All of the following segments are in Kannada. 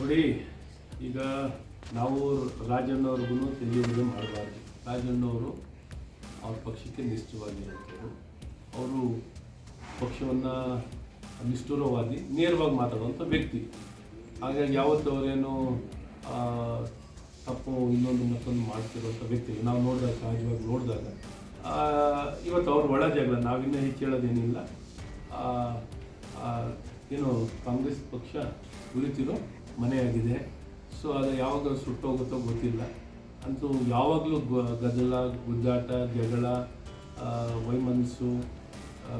ನೋಡಿ ಈಗ ನಾವು ರಾಜಣ್ಣವ್ರಿಗೂ ತಿಳಿಯೋದು ಮಾಡಬಾರ್ದು. ರಾಜಣ್ಣವರು ಅವ್ರ ಪಕ್ಷಕ್ಕೆ ನಿಷ್ಠವಾಗಿರುವಂಥವ್ರು ಅವರು ಪಕ್ಷವನ್ನು ನಿಷ್ಠುರವಾದಿ, ನೇರವಾಗಿ ಮಾತಾಡುವಂಥ ವ್ಯಕ್ತಿ. ಹಾಗಾಗಿ ಯಾವತ್ತೂ ಅವರೇನು ತಪ್ಪು ಇನ್ನೊಂದು ಮತ್ತೊಂದು ಮಾಡ್ತಿರುವಂಥ ವ್ಯಕ್ತಿ. ನಾವು ನೋಡಿದಾಗ, ಸಹಜವಾಗಿ ನೋಡಿದಾಗ ಇವತ್ತು ಅವ್ರ ಒಳ ಜಗಳ. ನಾವಿನ್ನೂ ಹೆಚ್ಚು ಹೇಳೋದೇನಿಲ್ಲ. ಏನು ಕಾಂಗ್ರೆಸ್ ಪಕ್ಷ ಉಳಿತಿರೋ ಮನೆಯಾಗಿದೆ. ಸೊ ಅದು ಯಾವಾಗ ಸುಟ್ಟೋಗುತ್ತೋ ಗೊತ್ತಿಲ್ಲ. ಅಂತೂ ಯಾವಾಗಲೂ ಗದ್ದಲ, ಗುದ್ದಾಟ, ಜಗಳ ವೈಮನಸ್ಸು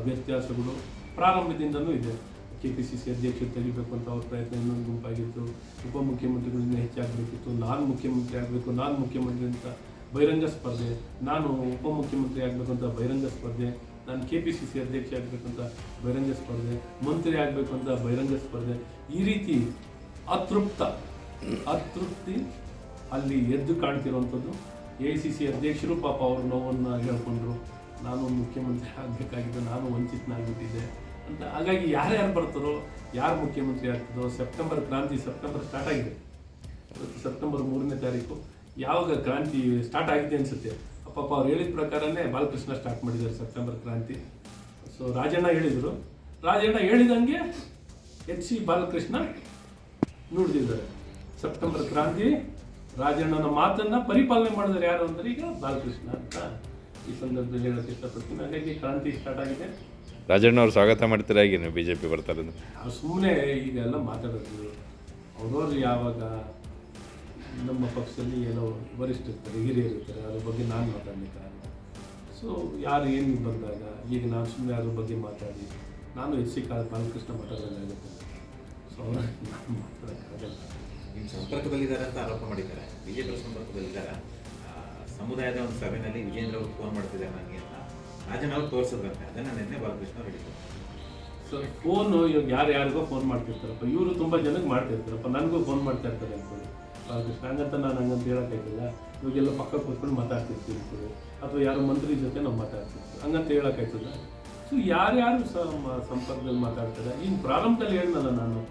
ವ್ಯತ್ಯಾಸಗಳು ಪ್ರಾರಂಭದಿಂದಲೂ ಇದೆ. ಕೆ ಪಿ ಸಿ ಸಿ ಅಧ್ಯಕ್ಷರು ತೆಗಿಬೇಕು ಅಂತ ಅವ್ರ ಪ್ರಯತ್ನ ಇನ್ನೊಂದು ಗುಂಪಾಗಿತ್ತು. ಉಪಮುಖ್ಯಮಂತ್ರಿಗಳಿಂದ ಹೆಚ್ಚಾಗಬೇಕಿತ್ತು. ನಾನು ಮುಖ್ಯಮಂತ್ರಿ ಆಗಬೇಕು, ನಾನು ಮುಖ್ಯಮಂತ್ರಿ ಅಂತ ಬಹಿರಂಗ ಸ್ಪರ್ಧೆ. ನಾನು ಉಪಮುಖ್ಯಮಂತ್ರಿ ಆಗಬೇಕು ಅಂತ ಬಹಿರಂಗ ಸ್ಪರ್ಧೆ. ನಾನು ಕೆ ಪಿ ಸಿ ಸಿ ಅಧ್ಯಕ್ಷ ಆಗಬೇಕು ಅಂತ ಬಹಿರಂಗ ಸ್ಪರ್ಧೆ. ಮಂತ್ರಿ ಆಗಬೇಕು ಅಂತ ಬಹಿರಂಗ ಸ್ಪರ್ಧೆ. ಈ ರೀತಿ ಅತೃಪ್ತ. ಅತೃಪ್ತಿ ಅಲ್ಲಿ ಎದ್ದು ಕಾಣ್ತಿರುವಂಥದ್ದು. ಎ ಸಿ ಸಿ ಅಧ್ಯಕ್ಷರು ಪಾಪ ಅವರು ನೋವನ್ನು ಹೇಳ್ಕೊಂಡ್ರು. ನಾನು ಮುಖ್ಯಮಂತ್ರಿ ಆಗಬೇಕಾಗಿದ್ದು ನಾನು ವಂಚಿತನಾಗ್ಬಿಟ್ಟಿದ್ದೆ ಅಂತ. ಹಾಗಾಗಿ ಯಾರ್ಯಾರು ಬರ್ತಾರೋ, ಯಾರು ಮುಖ್ಯಮಂತ್ರಿ ಆಗ್ತದೋ ಸೆಪ್ಟೆಂಬರ್ ಕ್ರಾಂತಿ ಸೆಪ್ಟೆಂಬರ್ ಸ್ಟಾರ್ಟ್ ಆಗಿದೆ. ಸೆಪ್ಟೆಂಬರ್ ಮೂರನೇ ತಾರೀಕು. ಯಾವಾಗ ಕ್ರಾಂತಿ ಸ್ಟಾರ್ಟ್ ಆಗಿದೆ ಅನಿಸುತ್ತೆ? ಪಾಪ ಅವ್ರು ಹೇಳಿದ ಪ್ರಕಾರನೇ ಬಾಲಕೃಷ್ಣ ಸ್ಟಾರ್ಟ್ ಮಾಡಿದ್ದಾರೆ ಸೆಪ್ಟೆಂಬರ್ ಕ್ರಾಂತಿ. ಸೊ ರಾಜಣ್ಣ ಹೇಳಿದರು. ರಾಜಣ್ಣ ಹೇಳಿದಂಗೆ ಎಚ್ ಸಿ ಬಾಲಕೃಷ್ಣ ನುಡಿದಿದ್ದಾರೆ ಸೆಪ್ಟೆಂಬರ್ ಕ್ರಾಂತಿ ರಾಜಣ್ಣನ ಮಾತನ್ನ ಪರಿಪಾಲನೆ ಮಾಡಿದ್ರೆ ಯಾರು ಅಂದ್ರೆ ಈಗ ಬಾಲಕೃಷ್ಣ ಅಂತ ಈ ಸಂದರ್ಭದಲ್ಲಿ ಹೇಳಕ್ ಇಷ್ಟಪಡ್ತೀನಿ. ಹಾಗಾಗಿ ಕ್ರಾಂತಿ ಸ್ಟಾರ್ಟ್ ಆಗಿದೆ. ರಾಜಣ್ಣ ಅವ್ರು ಸ್ವಾಗತ ಮಾಡ್ತಾರೆ ಹಾಗೆ ನೀವು ಬಿ ಜೆ ಪಿ ಬರ್ತಾರೆ ಸುಮ್ಮನೆ ಈಗೆಲ್ಲ ಮಾತಾಡೋದು. ಅವ್ರವ್ರು ಯಾವಾಗ ನಮ್ಮ ಪಕ್ಷದಲ್ಲಿ ಏನೋ ವರಿಷ್ಠ ಇರ್ತಾರೆ ಹಿರಿಯರು ಇರ್ತಾರೆ ಅದ್ರ ಬಗ್ಗೆ ನಾನು ಮಾತಾಡ್ಲಿಕ್ಕೆ ಸೊ ಯಾರು ಏನು ಬಂದಾಗ ಈಗ ನಾನು ಸುಮ್ಮನೆ ಅದ್ರ ಬಗ್ಗೆ ಮಾತಾಡಿ ನಾನು ಎಚ್ ಸಿ ಕಾಲ ಬಾಲಕೃಷ್ಣ ಮಾತಾಡೋದಾಗುತ್ತೆ ಸಂಪರ್ಕದಲ್ಲಿದ್ದಾರೆ ಅಂತ ಆರೋಪ ಮಾಡಿದ್ದಾರೆ. ಬಿಜೆಪಿ ಸಂಪರ್ಕದಲ್ಲಿದ್ದಾರೆ? ಸಮುದಾಯದ ಒಂದು ಸಭೆಯಲ್ಲಿ ವಿಜೇಂದ್ರ ಅವರು ಫೋನ್ ಮಾಡ್ತಿದ್ದಾರೆ ನನಗೆ ಅಂತ. ರಾಜನ್ ಅವ್ರು ತೋರಿಸಿದ್ರಂತೆ ಅದನ್ನು ನಿನ್ನೆ ಬಾಲಕೃಷ್ಣ ಹೇಳಿದ್ರು. ಸರ್ ಫೋನು ಇವಾಗ ಯಾರು ಯಾರಿಗೋ ಫೋನ್ ಮಾಡ್ತಿರ್ತಾರಪ್ಪ. ಇವರು ತುಂಬ ಜನಕ್ಕೆ ಮಾಡ್ತಿರ್ತಾರಪ್ಪ. ನನಗೂ ಫೋನ್ ಮಾಡ್ತಾ ಇರ್ತಾರೆ ಬಾಲಕೃಷ್ಣ, ಹಂಗಂತ ನಾನು ಹಂಗಂತ ಹೇಳೋಕ್ಕಾಗಿಲ್ಲ ಇವಾಗೆಲ್ಲ ಪಕ್ಕ ಕೂತ್ಕೊಂಡು ಮಾತಾಡ್ತಿರ್ತೀವಿ ಅಥವಾ ಯಾರೋ ಮಂತ್ರಿ ಜೊತೆ ನಾವು ಮಾತಾಡ್ತಿರ್ತೀವಿ. ಹಂಗಂತ ಹೇಳೋಕ್ಕಾಯ್ತದ ಸೊ ಯಾರ್ಯಾರು ಸ- ಸಂಪರ್ಕದಲ್ಲಿ ಮಾತಾಡ್ತಾರೆ? ಇನ್ನು ಪ್ರಾರಂಭದಲ್ಲಿ ಹೇಳಿದ್ನಲ್ಲ ನಾನು.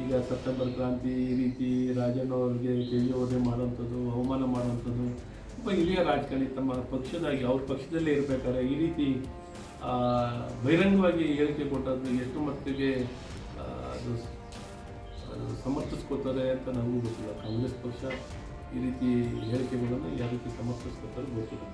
ಈಗ ಸೆಪ್ಟೆಂಬರ್ ಕ್ರಾಂತಿ ಈ ರೀತಿ ರಾಜಣ್ಣ ಅವ್ರಿಗೆ ತಿಳಿಯೋದೆ ಮಾಡುವಂಥದ್ದು, ಅವಮಾನ ಮಾಡುವಂಥದ್ದು, ತುಂಬ ಹಿರಿಯ ರಾಜಕಾರಣಿ, ತಮ್ಮ ಪಕ್ಷದಾಗಿ ಅವ್ರ ಪಕ್ಷದಲ್ಲೇ ಇರಬೇಕಾದ್ರೆ ಈ ರೀತಿ ಬಹಿರಂಗವಾಗಿ ಹೇಳಿಕೆ ಕೊಟ್ಟದ್ದು ಎಷ್ಟು ಮಟ್ಟಿಗೆ ಅದು ಸಮರ್ಥಿಸ್ಕೋತಾರೆ ಅಂತ ನಮಗೂ ಗೊತ್ತಿಲ್ಲ. ಕಾಂಗ್ರೆಸ್ ಪಕ್ಷ ಈ ರೀತಿ ಹೇಳಿಕೆಗಳನ್ನು ಯಾವ ರೀತಿ ಸಮರ್ಥಿಸ್ಕೋತಾರೆ ಗೊತ್ತಿಲ್ಲ.